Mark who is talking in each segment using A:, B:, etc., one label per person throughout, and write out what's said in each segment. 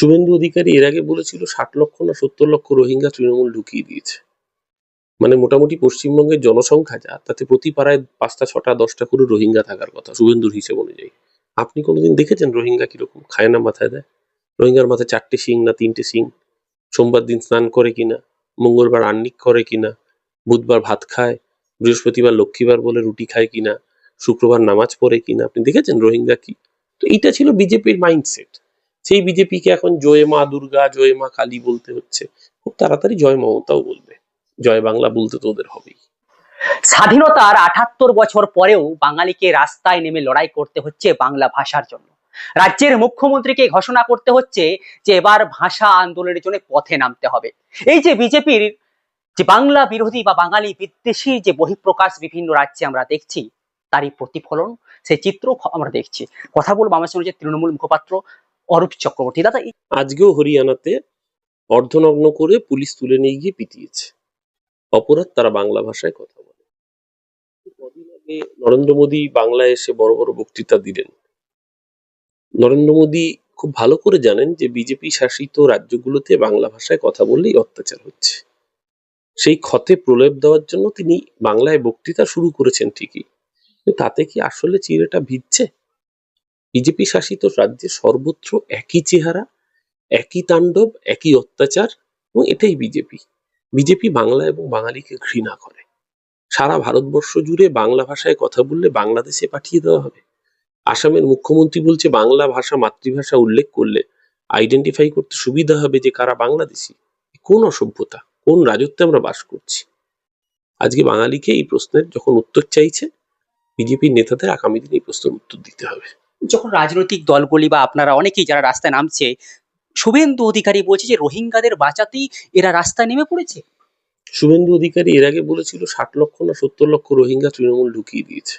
A: শুভেন্দু অধিকারী এর আগে বলেছিল ষাট লক্ষ না সত্তর লক্ষ রোহিঙ্গা তৃণমূল ঢুকিয়ে দিয়েছে। মানে মোটামুটি পশ্চিমবঙ্গের জনসংখ্যা যা, তাতে প্রতি পাড়ায় পাঁচটা, ছটা, দশটা করে রোহিঙ্গা থাকার কথা শুভেন্দুর হিসেব অনুযায়ী। আপনি কোনোদিন দেখেছেন রোহিঙ্গা কীরকম? খায় না মাথায় দেয়? রোহিঙ্গার মাথায় চারটে শিং না তিনটে শিং সোমবার দিন স্নান করে কিনা? মঙ্গলবার আন্নিক করে কিনা? বুধবার ভাত খায়? বৃহস্পতিবার লক্ষ্মীবার বলে রুটি খায় কিনা? শুক্রবার নামাজ পড়ে কিনা? আপনি দেখেছেন রোহিঙ্গা কি? তো এটা ছিল বিজেপির মাইন্ডসেট। সেই বিজেপিকে এখন জয় মা দুর্গা, জয় মা কালী বলতে হচ্ছে। খুব তাড়াতাড়ি জয় মমতাও বলবে। জয় বাংলা বলতে তো ওদের হবেই।
B: স্বাধীনতার আঠাত্তর বছর পরেও বাঙালিকে রাস্তায় নেমে লড়াই করতে হচ্ছে বাংলা ভাষার জন্য। রাজ্যের মুখ্যমন্ত্রীকে ঘোষণা করতে হচ্ছে যে এবার ভাষা আন্দোলনের জন্য পথে নামতে হবে। এই যে বিজেপির যে বাংলা বিরোধী বা বাঙালি বিদ্বেষী যে বহিঃপ্রকাশ বিভিন্ন রাজ্যে আমরা দেখছি, তারই প্রতিফলন, সেই চিত্র আমরা দেখছি। কথা বলব আমার সঙ্গে যে তৃণমূল মুখপাত্র অরূপ চক্রবর্তী। দাদা
A: আজকেও হরিয়ানাতে অর্ধনগ্ন করে পুলিশ তুলে নিয়ে গিয়ে পিটিয়েছে। অপরাধ তারা বাংলা ভাষায় কথা বলে। কদিন আগে নরেন্দ্র মোদী বাংলায় এসে বড় বড় বক্তৃতা দিলেন। নরেন্দ্র মোদী খুব ভালো করে জানেন যে বিজেপি শাসিত রাজ্যগুলোতে বাংলা ভাষায় কথা বললেই অত্যাচার হচ্ছে। সেই ক্ষতে প্রলেপ দেওয়ার জন্য তিনি বাংলায় বক্তৃতা শুরু করেছেন ঠিকই। তাতে কি আসলে চিরেটা ভিজছে? বিজেপি শাসিত রাজ্যে সর্বত্র একই চেহারা, একই তাণ্ডব, একই অত্যাচার, এবং এটাই বিজেপি। বিজেপি বাংলা এবং বাঙালিকে ঘৃণা করে। সারা ভারতবর্ষ জুড়ে বাংলা ভাষায় কথা বললে বাংলাদেশে পাঠিয়ে দেওয়া হবে। আসামের মুখ্যমন্ত্রী বলছে, বাংলা ভাষা মাতৃভাষা উল্লেখ করলে আইডেন্টিফাই করতে সুবিধা হবে যে কারা বাংলাদেশি। কোন অসভ্যতা? কোন রাজত্বে আমরা বাস করছি? আজকে বাঙালিকে এই প্রশ্নের যখন উত্তর চাইছে, বিজেপির নেতাদের আগামী দিনে এই প্রশ্নের উত্তর দিতে হবে।
B: যখন রাজনৈতিক দলগুলি বা আপনারা অনেকেই যারা রাস্তায় নামছে, শুভেন্দু অধিকারী বলছে যে রোহিঙ্গাদের বাঁচাতেই এরা রাস্তায় নেমে পড়েছে।
A: শুভেন্দু অধিকারী এর আগে বলেছিল ষাট লক্ষ না সত্তর লক্ষ রোহিঙ্গা তৃণমূল ঢুকিয়ে দিয়েছে।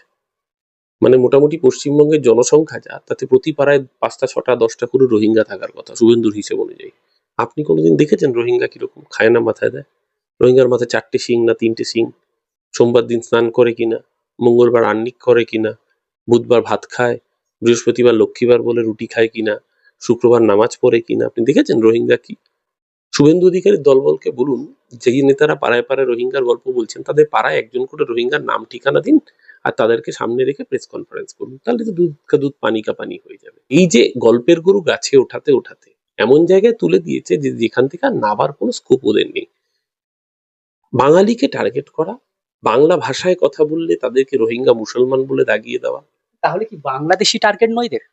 A: মানে মোটামুটি পশ্চিমবঙ্গের জনসংখ্যা যা, তাতে প্রতি পাড়ায় পাঁচটা, ছটা, দশটা করে রোহিঙ্গা থাকার কথা শুভেন্দুর হিসেব অনুযায়ী। আপনি কোনোদিন দেখেছেন রোহিঙ্গা কীরকম? খায় না মাথায় দেয়? রোহিঙ্গার মাথায় চারটে শিং না তিনটে শিং সোমবার দিন স্নান করে কিনা? মঙ্গলবার আন্নিক করে কিনা? বুধবার ভাত খায়? বৃহস্পতিবার লক্ষ্মীবার বলে রুটি খায় কিনা, শুক্রবার নামাজ পড়ে কিনা, আপনি দেখেছেন রোহিঙ্গা কি? শুভেন্দু অধিকারীর দলবলকে বলুন, যেই নেতারা পাড়ায় পাড়ায় রোহিঙ্গার গল্প বলছেন, তাদের পাড়ায় একজন করে রোহিঙ্গার নাম, ঠিকানা দিন আর তাদেরকে সামনে রেখে প্রেস কনফারেন্স করুন। তাহলে তো দুধ কা দুধ, পানি কা পানি হয়ে যাবে। এই যে গল্পের গরু গাছে ওঠাতে ওঠাতে এমন জায়গায় তুলে দিয়েছে যে যেখান থেকে আর নাবার কোনো স্কোপ ওদের নেই। বাঙালিকে টার্গেট করা, বাংলা ভাষায় কথা বললে তাদেরকে রোহিঙ্গা মুসলমান বলে দাগিয়ে দেওয়া
B: তাহলে কি বাংলাদেশি টার্গেট নয় এদের?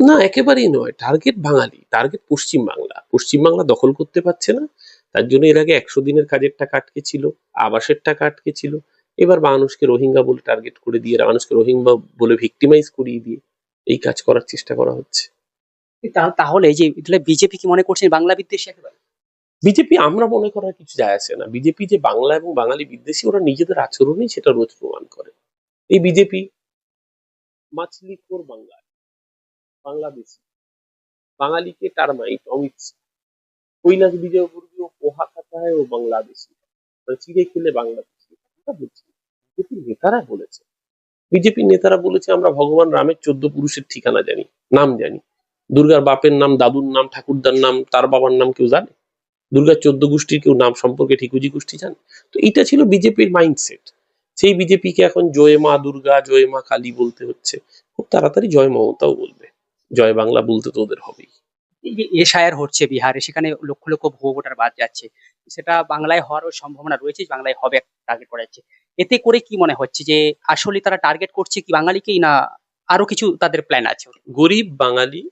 A: না একেবারেই নয়। টার্গেট বাঙালি। টার্গেট পশ্চিম বাংলা। পশ্চিম বাংলা দখল করতে পারছে না। তার জন্য এর আগে একশো দিনের কাজের টাকা আটকে ছিল আবাসের টাকা আটকে ছিল। এবার মানুষকে রোহিঙ্গা বলে টার্গেট করে দিয়ে মানুষকে রোহিঙ্গা বলে ভিক্টিমাইজ করিয়ে দিয়ে এই কাজ করার চেষ্টা করা হচ্ছে।
B: তাহলে এই যে বিজেপি কি মনে করছেন বাংলা বিদ্বেষী একেবারে?
A: বিজেপি আমরা মনে করার কিছু যায় আসে না। বিজেপি যে বাংলা এবং বাঙালি বিদ্বেষী ওরা নিজেদের আচরণেই সেটা রোজ প্রমাণ করে। এই বিজেপি মাছলি খোর বাঙ্গাল বাংলাদেশি। বাঙালিকে টার্মাইট অমিত কৈলাস বিজয়বর্গীয় পোহা খাতায় ও বাংলাদেশি। মানে চিড়ে খেলে বাংলাদেশি। বলছি। নেতারা বলেছে। বিজেপির নেতারা বলেছে, আমরা ভগবান রামের চোদ্দ পুরুষের ঠিকানা জানি, নাম জানি। দুর্গার বাপের নাম, দাদুর নাম, ঠাকুরদার নাম, তার বাবার নাম কেউ জানে? দুর্গার চোদ্দ গোষ্ঠীর কেউ নাম সম্পর্কে ঠিকুজি গোষ্ঠী জানে? তো এটা ছিল বিজেপির মাইন্ডসেট। সেই বিজেপিকে এখন জয় মা দুর্গা জয় মা কালী বলতে হচ্ছে। খুব তাড়াতাড়ি জয় মমতাও বলবে। জয় বাংলা বলতে তো ওদের হবেই।
B: এই যে এশায়ার হচ্ছে বিহারে সেখানে লক্ষ লক্ষ ভুয়ো ভোটার বাদ যাচ্ছে। সেটা বাংলায় হওয়ারও সম্ভাবনা রয়েছে বাংলায় হবে টার্গেট করা যাচ্ছে। এতে করে কি মনে হচ্ছে যে আসলে তারা টার্গেট করছে কি বাঙালিকেই না আরও কিছু তাদের প্ল্যান আছে?
A: গরিব বাঙালি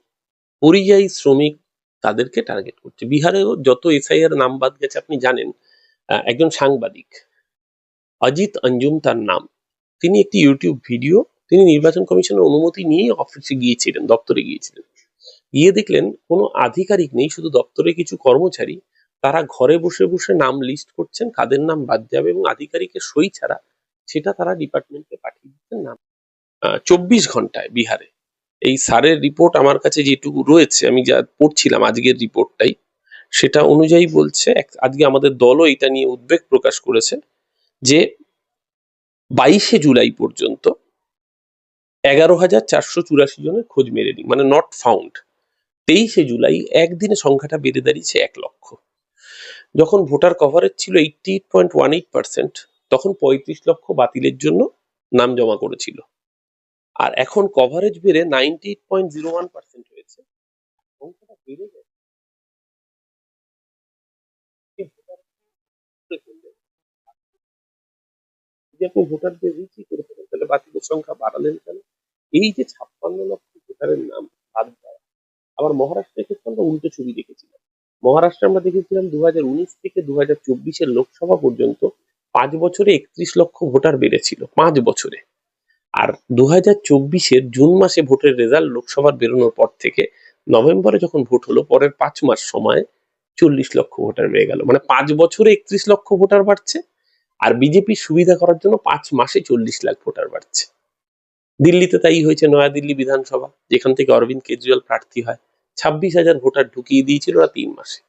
A: পরিযায়ী শ্রমিক তাদেরকে টার্গেট করছে। বিহারেও যত এসআইআর নাম বাদ গেছে আপনি জানেন আহ, একজন সাংবাদিক অজিত অঞ্জুম তার নাম। তিনি একটি ইউটিউব ভিডিও, তিনি নির্বাচন কমিশনের অনুমতি নিয়ে অফিসে গিয়েছিলেন, দপ্তরে গিয়েছিলেন। গিয়ে দেখলেন কোনো আধিকারিক নেই, শুধু দপ্তরে কিছু কর্মচারী। তারা ঘরে বসে বসে নাম লিস্ট করছেন, কাদের নাম বাদ যাবে এবং আধিকারিকের সই ছাড়া সেটা তারা ডিপার্টমেন্টে পাঠিয়ে দিচ্ছেন নাম। চব্বিশ ঘন্টায় বিহারে। এই স্যারের রিপোর্ট আমার কাছে যেটুকু রয়েছে, আমি যা পড়ছিলাম আজকের রিপোর্টটাই সেটা অনুযায়ী বলছে আজকে আমাদের দলও এটা নিয়ে উদ্বেগ প্রকাশ করেছে। যে বাইশে জুলাই পর্যন্ত এগারো হাজার চারশো চুরাশি জনের খোঁজ মেলেনি মানে নট ফাউন্ড তেইশে জুলাই একদিনে সংখ্যাটা বেড়ে দাঁড়িয়েছে এক লক্ষ। যখন ভোটার কভারেজ ছিল eighty eight point one eight percent তখন পঁয়ত্রিশ লক্ষ বাতিলের জন্য নাম জমা করেছিল। আর এখন কভারেজ বেড়ে ninety eight point zero one percent হয়েছে। সংখ্যাটা বেড়ে গেছে এই ভোটার করে ফেললে, আপনি ভোটারদের রিচই করে ফেলেন তাহলে বাতিলের সংখ্যা বাড়ালেন কেন? এই যে ছাপ্পান্ন লক্ষ ভোটারের নাম বাদ দেওয়া, আবার মহারাষ্ট্রের ক্ষেত্রে আমরা উল্টো ছবি দেখেছিলাম। মহারাষ্ট্রে আমরা দেখেছিলাম দু থেকে দু হাজার লোকসভা পর্যন্ত পাঁচ বছরে একত্রিশ লক্ষ ভোটার বেড়েছিল, পাঁচ বছরে। আর দু হাজার চব্বিশের জুন মাসে ভোটের রেজাল্ট লোকসভার বেরোনোর পর থেকে নভেম্বরে যখন ভোট হলো, পরের পাঁচ মাস সময় চল্লিশ লক্ষ ভোটার বেড়ে গেল। মানে পাঁচ বছরে একত্রিশ লক্ষ ভোটার বাড়ছে আর বিজেপি সুবিধা করার জন্য পাঁচ মাসে চল্লিশ লাখ ভোটার বাড়ছে। দিল্লিতে তাই হয়েছে নয়াদিল্লি বিধানসভা, যেখান থেকে অরবিন্দ কেজরিওয়াল প্রার্থী হয়। ছাব্বিশ হাজার ভোটার ঢুকিয়ে দিয়েছিল ওরা তিন মাসে।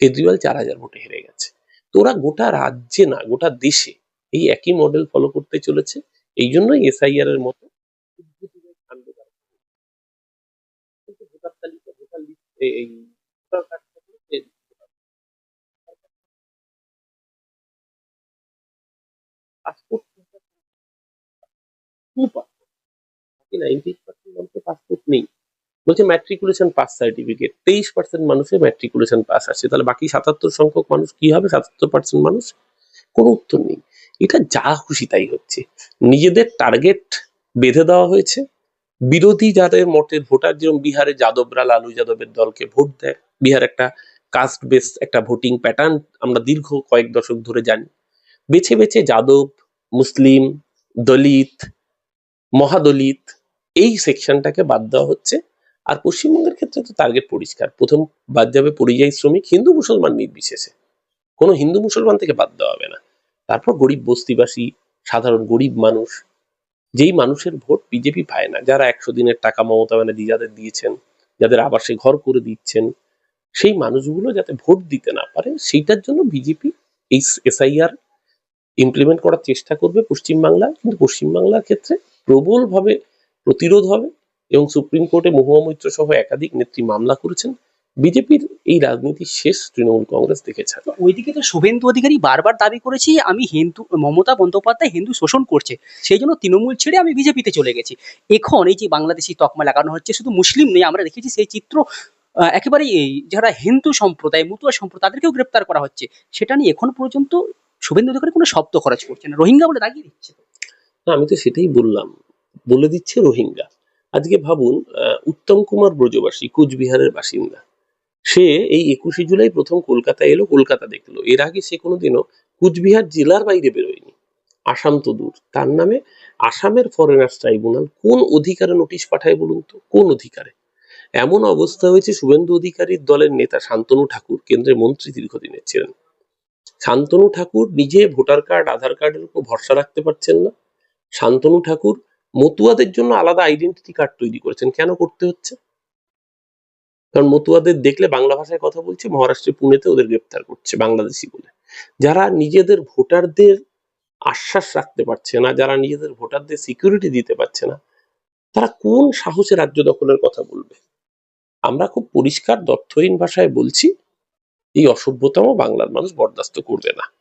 A: কেজরিওয়াল চার হাজার ভোটে হেরে গেছে। তো ওরা গোটা রাজ্যে না, গোটা দেশে এই একই মডেল ফলো করতে চলেছে। এই জন্যই এসআইআর এর মতো উদ্ভূতভাবে টু পার্সেন্ট পাসপোর্ট নেই। বলছে ম্যাট্রিকুলেশন পাস সার্টিফিকেট তেইশ পার্সেন্ট মানুষের ম্যাট্রিকুলেশন পাস আছে তাহলে বাকি সাতাত্তর সংখ্যক মানুষ কি হবে? সাতাত্তর পার্সেন্ট মানুষ? কোনো উত্তর নেই। এটা যা খুশি তাই হচ্ছে। নিজেদের টার্গেট বেঁধে দেওয়া হয়েছে। বিরোধী যাদের মতের ভোটার যেরকম বিহারে যাদবরা লালু যাদবের দলকে ভোট দেয়, বিহার একটা কাস্ট বেস একটা ভোটিং প্যাটার্ন আমরা দীর্ঘ কয়েক দশক ধরে জানি। বেছে বেছে যাদব, মুসলিম, দলিত মহাদলিত, এই সেকশনটাকে বাদ দেওয়া হচ্ছে। আর পশ্চিমবঙ্গের ক্ষেত্রে তো টার্গেট পরিষ্কার। প্রথম বাদ যাবে পরিযায়ী শ্রমিক, হিন্দু মুসলমান নির্বিশেষে। কোনো হিন্দু মুসলমান থেকে বাদ দেওয়া হবে না। তারপর গরিব বস্তিবাসী, সাধারণ গরিব মানুষ, যেই মানুষের ভোট বিজেপি পায় না, যারা একশো দিনের টাকা মমতা ব্যানার্জি যাদের দিয়েছেন, যাদের আবাসে ঘর করে দিচ্ছেন, সেই মানুষগুলো যাতে ভোট দিতে না পারে, সেইটার জন্য বিজেপি এই এসআইআর ইমপ্লিমেন্ট করার চেষ্টা করবে পশ্চিমবাংলায়। কিন্তু পশ্চিমবাংলার ক্ষেত্রে প্রবলভাবে প্রতিরোধ হবে এবং সুপ্রিম কোর্টে মহুয়া মৈত্র সহ একাধিক নেত্রী মামলা করেছেন। বিজেপির এই রাজনীতি শেষ, তৃণমূল কংগ্রেস দেখেছে
B: ওইদিকে তো শুভেন্দু অধিকারী বারবার দাবি করেছি, আমি হিন্দু, মমতা বন্দ্যোপাধ্যায় হিন্দু শোষণ করছে, সেই জন্য তৃণমূল ছেড়ে আমি বিজেপিতে চলে গেছি। এখন এই যে বাংলাদেশি তকমা লাগানো হচ্ছে, শুধু মুসলিম নেই আমরা দেখেছি সেই চিত্র একেবারেই এই যারা হিন্দু সম্প্রদায়, মুতুয়া সম্প্রদায়, তাদেরকেও গ্রেপ্তার করা হচ্ছে। সেটা নিয়ে এখন পর্যন্ত শুভেন্দু অধিকারী কোনো শব্দ খরচ করছে না। রোহিঙ্গা বলে দাগিয়ে দিচ্ছে।
A: আমি তো সেটাই বললাম। বলে দিচ্ছে রোহিঙ্গা। আজকে ভাবুন উত্তম কুমার ব্রজবাসী, কুচবিহারের বাসিন্দা, সে এই একুশে জুলাই প্রথম কলকাতায় এলো, কলকাতা দেখল এর আগে সে কোনোদিনও কুচবিহার জেলার বাইরে বেরোয়নি। আসাম তো দূর। তার নামে আসামের ফরেনার্স ট্রাইব্যুনাল কোন অধিকারে নোটিশ পাঠায় বলুন তো? কোন অধিকারে? এমন অবস্থা হয়েছে শুভেন্দু অধিকারীর দলের নেতা শান্তনু ঠাকুর, কেন্দ্রের মন্ত্রী দীর্ঘদিনের ছিলেন। শান্তনু ঠাকুর নিজে ভোটার কার্ড, আধার কার্ডের উপর ভরসা রাখতে পারছেন না। শান্তনু ঠাকুর মতুয়াদের জন্য আলাদা আইডেন্টিটি কার্ড তৈরি করেছেন। কেন করতে হচ্ছে? কারণ মতুয়াদের দেখলে বাংলা ভাষায় কথা বলছে, মহারাষ্ট্রের পুনেতে ওদের গ্রেপ্তার করছে বাংলাদেশি বলে। যারা নিজেদের ভোটারদের আশ্বাস রাখতে পারছে না, যারা নিজেদের ভোটারদের সিকিউরিটি দিতে পারছে না, তারা কোন সাহসে রাজ্য দখলের কথা বলবে? আমরা খুব পরিষ্কার তথ্যহীন ভাষায় বলছি, এই অসভ্যতম বাংলার মানুষ বরদাস্ত করবে না।